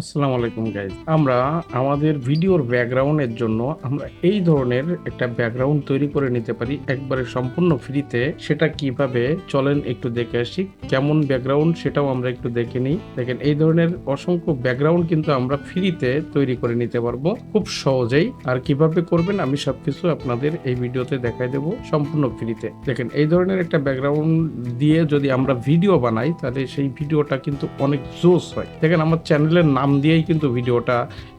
আসসালামু আলাইকুম গাইজ আমরা আমাদের ভিডিওর ব্যাকগ্রাউন্ডের জন্য আমরা এই ধরনের একটা ব্যাকগ্রাউন্ড তৈরি করে নিতে পারি, একবারে সম্পূর্ণ ফ্রিতে সেটা কীভাবে চলেন একটু দেখে আসি। কেমন ব্যাকগ্রাউন্ড সেটাও আমরা একটু দেখে নিই। দেখেন, এই ধরনের অসংখ্য ব্যাকগ্রাউন্ড কিন্তু আমরা ফ্রিতে তৈরি করে নিতে পারব খুব সহজেই। আর কীভাবে করবেন আমি সবকিছু আপনাদের এই ভিডিওতে দেখাই দেবো সম্পূর্ণ ফ্রিতে দেখেন, এই ধরনের একটা ব্যাকগ্রাউন্ড দিয়ে যদি আমরা ভিডিও বানাই, তাহলে সেই ভিডিওটা কিন্তু অনেক জোস হয়। দেখেন, আমার চ্যানেলের নাম দিয়েই কিন্তু ভিডিওটা,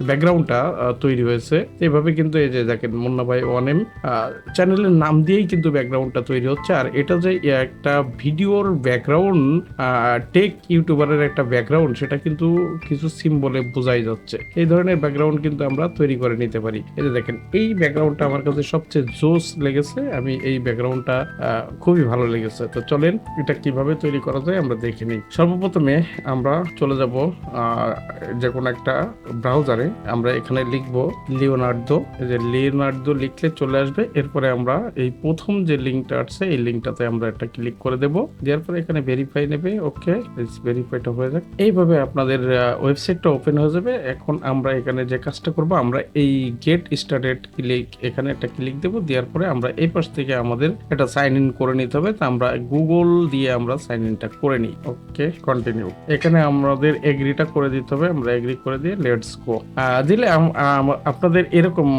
ব্যাকগ্রাউন্ডটা তৈরি হয়েছে। এভাবে কিন্তু এই যে দেখেন মুন্না ভাই ওয়ান এম চ্যানেলের নাম দিয়েই কিন্তু ব্যাকগ্রাউন্ডটা তৈরি হচ্ছে। আর এটা যে একটা ভিডিওর ব্যাকগ্রাউন্ড টেক ইউটিউবারের একটা ব্যাকগ্রাউন্ড, সেটা কিন্তু কিছু সিম্বলে বোঝাই যাচ্ছে। এই ধরনের ব্যাকগ্রাউন্ড কিন্তু আমরা তৈরি করে নিতে পারি। এই যে দেখেন, এই ব্যাকগ্রাউন্ডটা আমার কাছে সবচেয়ে জোস লেগেছে। আমি এই ব্যাকগ্রাউন্ডটা খুবই ভালো লেগেছে। তো চলেন, এটা কীভাবে তৈরি করা যায় আমরা দেখে নিই। সর্বপ্রথমে আমরা চলে যাব যে কোনো একটা ব্রাউজারে আমরা এখানে লিখব লিওনার্দো। যে লিওনার্দো লিখলে চলে আসবে। এরপরে আমরা এই প্রথম যে লিঙ্কটা আসছে এই লিঙ্কটাতে আমরা একটা ক্লিক করে দেব। দেওয়ার পরে এখানে ভেরিফাই নেবে। ওকে ভেরিফাইটা হয়ে যাক। এইভাবে আপনাদের ওয়েবসাইটটা ওপেন হয়ে যাবে। এখন আমরা এখানে যে কাজটা করব, আমরা এই গেট স্টার্টেড ক্লিক এখানে একটা ক্লিক দেব। দেওয়ার পরে আমরা এই পাশ থেকে আমাদের এটা সাইন ইন করে নিতে হবে। তা আমরা গুগল দিয়ে আমরা সাইন ইনটা করে নিই। ওকে কন্টিনিউ এখানে আমাদের এগ্রিটা করে দিতে হবে। আমরা এগ্রি করে দিয়ে লেটস গো দিলে আপনাদের এরকম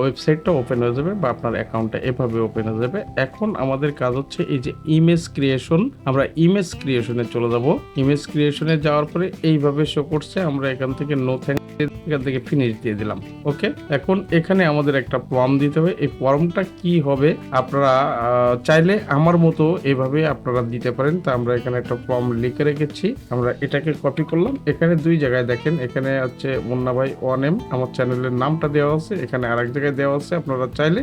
ওয়েবসাইটটা ওপেন হয়ে যাবে বা আপনার অ্যাকাউন্টটা এভাবে ওপেন হয়ে যাবে। এখন আমাদের কাজ হচ্ছে এই যে ইমেজ ক্রিয়েশন আমরা ইমেজ ক্রিয়েশনে চলে যাব। ইমেজ ক্রিয়েশনে যাওয়ার পরে এইভাবে শো করছে, আমরা এখান থেকে নো থ্যাঙ্ক এখান থেকে ফিনিশ দিয়ে দিলাম ওকে এখন এখানে আমাদের একটা ফর্ম দিতে হবে। এই ফর্মটা কি হবে আপনারা চাইলে আমার মতো এভাবে আপনারা দিতে পারেন। তা আমরা এখানে একটা ফর্ম লিখে রেখেছি। আমরা এটাকে কপি করলাম। এখানে দুই জায়গায় দেখেন, এখানে হচ্ছে মুন্না ভাই ওয়ান এম আমার চ্যানেলের নামটা দেওয়া আছে। এখানে আরেক জায়গায় দেওয়া আছে। আপনারা চাইলে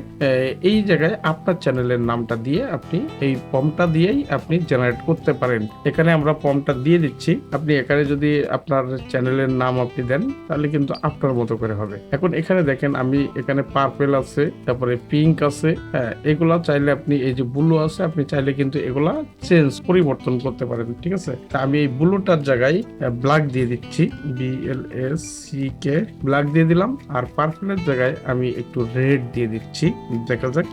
এই জায়গায় আপনার চ্যানেলের নামটা দিয়ে আপনি এই ফর্মটা দিয়েই আপনি জেনারেট করতে পারেন। এখানে আমরা ফর্মটা দিয়ে দিচ্ছি। আপনি এখানে যদি আপনার চ্যানেলের নাম আপনি দেন, তাহলে কিন্তু আপনার মতো করে হবে। এখন এখানে দেখেন আমি এখানে পার্পেল আছে, তারপরে পিঙ্ক আছে হ্যাঁ এগুলা চাইলে আপনি এই যে ব্লু আছে, আপনি চাইলে কিন্তু এগুলা চেঞ্জ পরিবর্তন করতে পারেন, ঠিক আছে? আমি এই ব্লুটার জায়গায় ব্ল্যাক দিয়ে দিচ্ছি বি এল এস সি কে ব্ল্যাক দিয়ে দিলাম, আর পার্পেলের জায়গায় আমি একটু রেড দিয়ে দিচ্ছি, দেখা যাক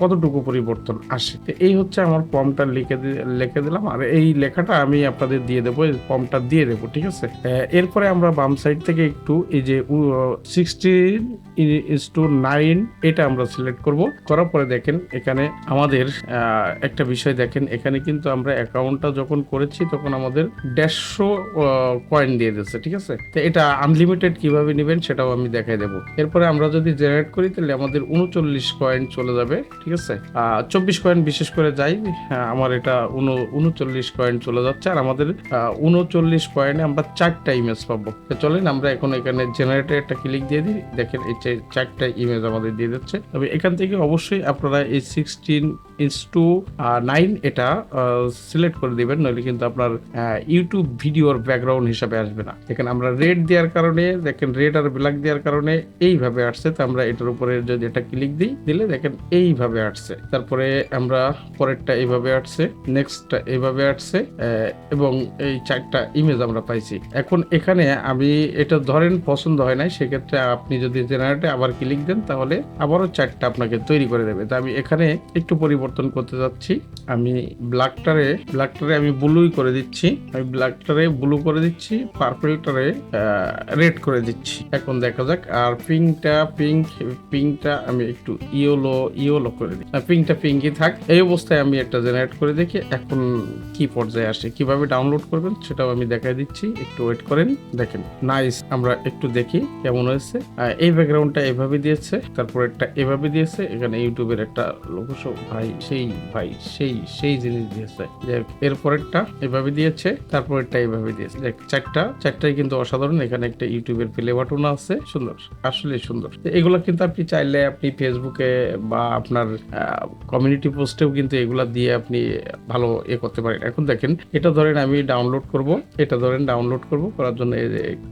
কতটুকু পরিবর্তন আসে। এই হচ্ছে আমার ফর্মটা লিখে লিখে দিলাম, আর এই লেখাটা আমি আপনাদের দিয়ে দেবো ফর্মটা দিয়ে দেবো, ঠিক আছে? এরপরে আমরা বাম সাইড থেকে একটু এই যে সিক্সটিন ইস টু নাইন এটা আমরা সিলেক্ট করব। করার পরে দেখেন, এখানে আমাদের একটা বিষয় দেখেন, এখানে কিন্তু আমরা অ্যাকাউন্টটা যখন করেছি, তখন আমাদের দেড়শো কয়েন দিয়ে দিচ্ছে ঠিক আছে? তো এটা আনলিমিটেড কীভাবে নেবেন, সেটাও আমি দেখাই দেবো। এরপরে আমরা যদি জেনারেট করি, তাহলে আমাদের উনচল্লিশ কয়েন চলে যাবে, ঠিক আছে? চব্বিশ কয়েন বিশেষ করে যাই আমার এটা উন- উনচল্লিশ কয়েন চলে যাচ্ছে, আর আমাদের উনচল্লিশ কয়েনে আমরা চারটা ইমেজ পাবো। চলেন, আমরা এখন এখানে জেনারেটে একটা ক্লিক দিয়ে দিই। দেখেন, এই চারটা ইমেজ আমাদের দিয়ে দিচ্ছে। তবে এখান থেকে অবশ্যই আপনারা এই সিক্সটিন ইস টু নাইন এটা সিলেক্ট করে দিবেন, নইলে কিন্তু আপনার ইউটিউব ভিডিওর ব্যাকগ্রাউন্ড হিসাবে আসবে না। দেখেন, আমরা রেড দেওয়ার কারণে, দেখেন রেড আর ব্ল্যাক দেওয়ার কারণে এইভাবে আসছে। তো আমরা এটার উপরে যদি এটা ক্লিক দিই, দিলে দেখেন এইভাবে আসছে। তারপরে আমরা পরেরটা এইভাবে আসছে নেক্সটটা এইভাবে আসছে এবং এই চারটা ইমেজ আমরা পাইছি। এখন এখানে আমি এটা ধরেন পছন্দ হয় নাই, সেক্ষেত্রে আপনি যদি জেনারেটে আবার ক্লিক দেন, তাহলে আবারও চারটা আপনাকে তৈরি করে দেবে। তা আমি এখানে একটু পরিবর্তন করতে যাচ্ছি। আমি ব্ল্যাকটারে ব্ল্যাকটারে আমি ব্লুই করে দিচ্ছি। আমি ব্ল্যাকটারে ব্লু করে দিচ্ছি, পার্পেলটারে রেড করে দিচ্ছি। এখন দেখা যাক, আর পিঙ্কটা, পিঙ্ক, পিঙ্কটা আমি একটু ইয়েলো ইয়েলো করে দিই পিঙ্কটা পিঙ্কই থাক। এই অবস্থায় আমি একটা জেনারেট করে দেখি, এখন কি পর্যায়ে আসে, কীভাবে ডাউনলোড করবেন সেটাও আমি দেখাই দিচ্ছি। একটু ওয়েট করেন, দেখেন। নাইস, আমরা একটু দেখি কেমন হয়েছে। এই ব্যাকগ্রাউন্ডটা এভাবে দিয়েছে তারপর একটা এভাবে দিয়েছে, এখানে ইউটিউবের একটা লোগো ভাই, সেই ভাই, সেই সেই জিনিস দিয়েছে। যে এরপরেরটা এভাবে দিয়েছে, তারপরেরটা এভাবে দিয়েছে। দেখ, চারটা, চারটাই কিন্তু অসাধারণ, এখানে একটা ইউটিউবের প্লে বাটন আছে, সুন্দর আসলে সুন্দর। এগুলো কিন্তু আপনি চাইলে আপনি ফেসবুকে বা আপনার কমিউনিটি পোস্টেও কিন্তু এগুলা দিয়ে আপনি ভালো এ করতে পারেন। এখন দেখেন, এটা ধরেন আমি ডাউনলোড করব, এটা ধরেন ডাউনলোড করব, করার জন্য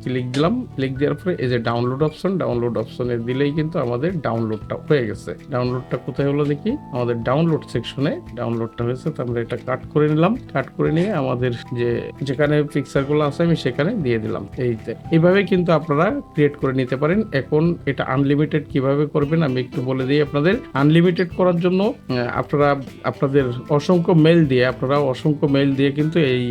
ক্লিক দিলাম ক্লিক দেওয়ার পরে এই যে ডাউনলোড অপশন ডাউনলোড অপশনে দিলেই কিন্তু আমাদের ডাউনলোডটা হয়ে গেছে। ডাউনলোডটা কোথায় হলো দেখি? আমাদের ডাউনলোড সেকশনে ডাউনলোডটা হয়েছে, তো আমরা এটা কাট করে নিলাম। কাট করে নিয়ে আমাদের যে যেখানে পিকচারগুলো আছে আমি সেখানে দিয়ে দিলাম এইতে। এইভাবে কিন্তু আপনারা ক্রিয়েট করে নিতে পারেন। এখন এটা আনলিমিটেড কীভাবে করবেন আমি একটু বলে দিই আপনাদের। আনলিমিটেড করার জন্য আপনারা, আপনাদের অসংখ্য মেল দিয়ে, আপনারা অসংখ্য মেল দিয়ে কিন্তু এই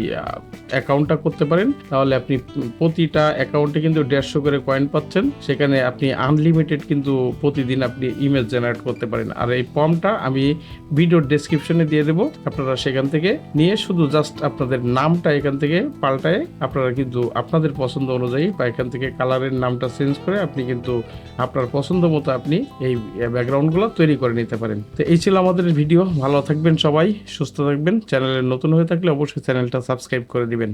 অ্যাকাউন্টটা করতে পারেন। তাহলে আপনি প্রতিটা অ্যাকাউন্টে কিন্তু দেড়শো করে কয়েন পাচ্ছেন, সেখানে আপনি আনলিমিটেড কিন্তু প্রতিদিন আপনি ইমেজ জেনারেট করতে পারেন। আর এই ফর্মটা আমি ভিডিওর ডেসক্রিপশনে দিয়ে দেবো, আপনারা সেখান থেকে নিয়ে শুধু জাস্ট আপনাদের নামটা এখান থেকে পাল্টায় আপনারা কিন্তু আপনাদের পছন্দ অনুযায়ী বা এখান থেকে কালারের নামটা চেঞ্জ করে আপনি কিন্তু আপনার পছন্দ মতো আপনি এই ব্যাকগ্রাউন্ডগুলো তৈরি করে নিতে পারেন। তো এই ছিল আমাদের ভিডিও ভালো থাকবেন সবাই, সুস্থ থাকবেন, চ্যানেলে নতুন হয়ে থাকলে অবশ্যই চ্যানেলটা সাবস্ক্রাইব করে দিবেন।